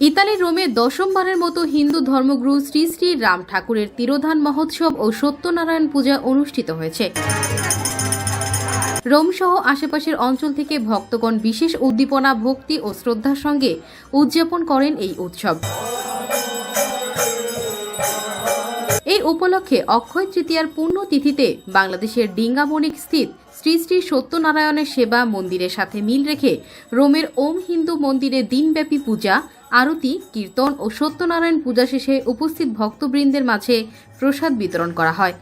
ইতালির রোমে দশমবারের মতো হিন্দু ধর্মগুরু শ্রী শ্রী রাম ঠাকুরের তিরোধান মহোৎসব ও সত্যনারায়ণ পূজা অনুষ্ঠিত হয়েছে। রোম সহ আশেপাশের অঞ্চল থেকে ভক্তগণ বিশেষ উদ্দীপনা, ভক্তি ও শ্রদ্ধার সঙ্গে উদযাপন করেন এই উৎসব। এই উপলক্ষে অক্ষয় তৃতীয়ার পুণ্যতিথিতে বাংলাদেশের ডিঙ্গামণিক স্থিত শ্রী শ্রী সত্যনারায়ণের সেবা মন্দিরের সাথে মিল রেখে রোমের ওম হিন্দু মন্দিরে দিনব্যাপী পূজা, আরতি, কীর্তন ও সত্যনারায়ণ পূজা শেষে উপস্থিত ভক্তবৃন্দের মাঝে প্রসাদ বিতরণ করা হয়।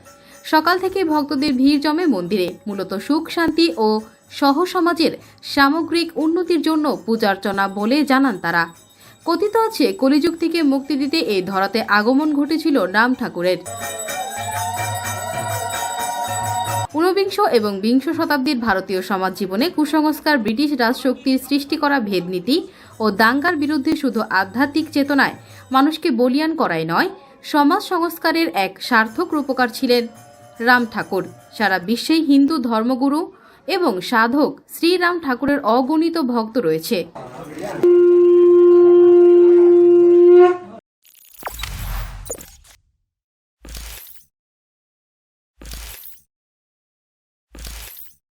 সকাল থেকে ভক্তদের ভিড় জমে মন্দিরে, মূলত সুখ, শান্তি ও সহ সমাজের সামগ্রিক উন্নতির জন্য পূজার্চনা বলে জানান তারা। কথিত আছে কলিযুগ থেকে মুক্তি দিতে এই ধরাতে আগমন ঘটেছিল রাম ঠাকুরের। ঊনবিংশ এবং বিংশ শতাব্দীর ভারতীয় সমাজ জীবনে কুসংস্কার ব্রিটিশ রাজশক্তির সৃষ্টি করা ভেদনীতি ও দাঙ্গার বিরুদ্ধে শুধু আধ্যাত্মিক চেতনায় মানুষকে বলিয়ান করাই নয়, সমাজ সংস্কারের এক সার্থক রূপকার ছিলেন রাম ঠাকুর। সারা বিশ্বেই হিন্দু ধর্মগুরু এবং সাধক শ্রীরাম ঠাকুরের অগণিত ভক্ত রয়েছে।